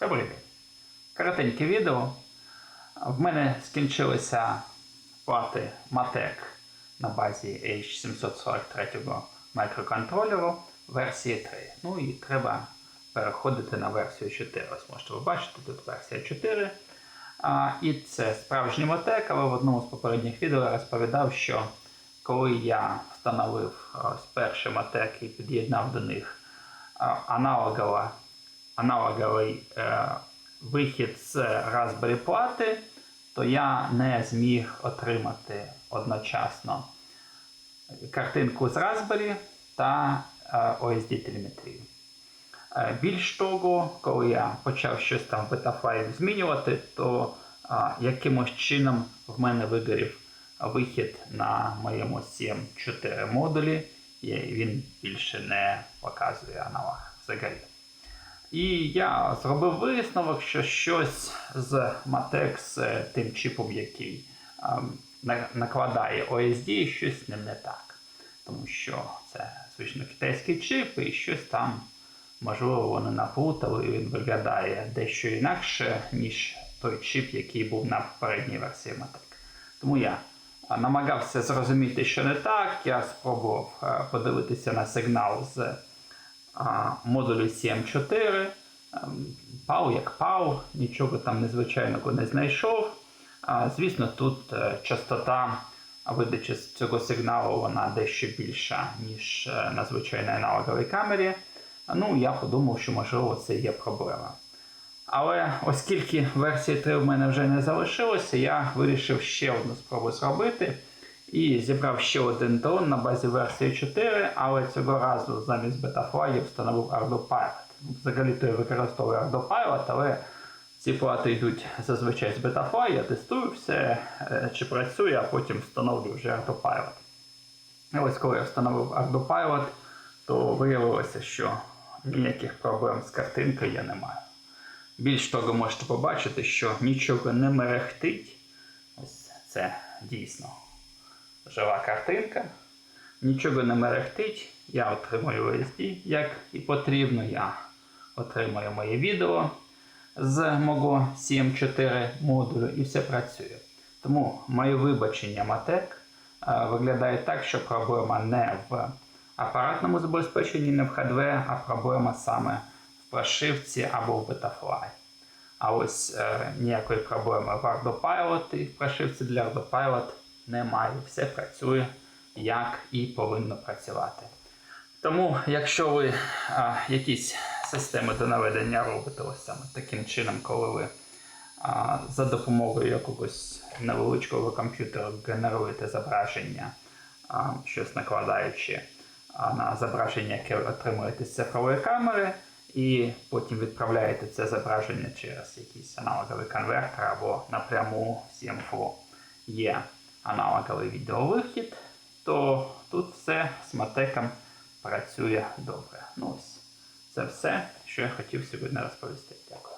День. Коротеньке відео. В мене скінчилися плати Matek на базі H743 мікроконтролеру версії 3. Ну і треба переходити на версію 4. Ось можете ви бачити, тут версія 4. А, і це справжній Matek, але в одному з попередніх відео я розповідав, що коли я встановив ось перший Matek і під'єднав до них аналогова аналоговий е, вихід з Raspberry плати, то я не зміг отримати одночасно картинку з Raspberry та е, OSD телеметрію. Е, більш того, коли я почав щось там в бетафайлі змінювати, то е, якимось чином в мене вигорів вихід на моєму CM4 модулі, і він більше не показує аналог взагалі. І я зробив висновок, що щось з Matex з тим чіпом, який ем, накладає OSD, щось не так. Тому що це, звично, китайський чип, і щось там, можливо, вони наплутали, і він виглядає дещо інакше, ніж той чип, який був на попередній версії Matek. Тому я намагався зрозуміти, що не так. Я спробував е, подивитися на сигнал з модулю CM4. ем, як пау, нічого там незвичайного не знайшов. Звісно, тут е, частота видачі цього сигналу вона дещо більша, ніж е, на звичайній аналоговій камері. Ну, я подумав, що можливо це є проблема. Але оскільки версії 3 в мене вже не залишилося, я вирішив ще одну спробу зробити. І зібрав ще один дрон на базі версії 4, але цього разу замість Betafly встановив ArduPilot. Взагалі-то я використовую ArduPilot, але ці плати йдуть зазвичай з Betafly, я тестую все, е, чи працює, а потім встановлю вже ArduPilot. І ось коли я встановив ArduPilot, то виявилося, що ніяких проблем з картинкою я не маю. Більш того, можете побачити, що нічого не мерехтить. Ось це дійсно жива картинка. Нічого не мерехтить. Я отримую OSD, як і потрібно. Я отримую моє відео з мого CM4 модулю і все працює. Тому моє вибачення е, виглядає так, що проблема не в апаратному забезпеченні, не в хардвері, а проблема саме в прошивці або в Betafly. А ось е, ніякої проблеми в ArduPilot і в прошивці для ArduPilot немає. Все працює як і повинно працювати. Тому, якщо ви а, якісь системи до наведення робите ось саме таким чином, коли ви а, за допомогою якогось невеличкого комп'ютера генеруєте зображення, а, щось накладаючи а, на зображення, яке ви отримуєте з цифрової камери, і потім відправляєте це зображення через якийсь аналоговий конвертер або напряму в CMFlow є аналоговий відеовихід, то тут все з матеком працює добре. Ну ось, це все, що я хотів сьогодні розповісти. Дякую.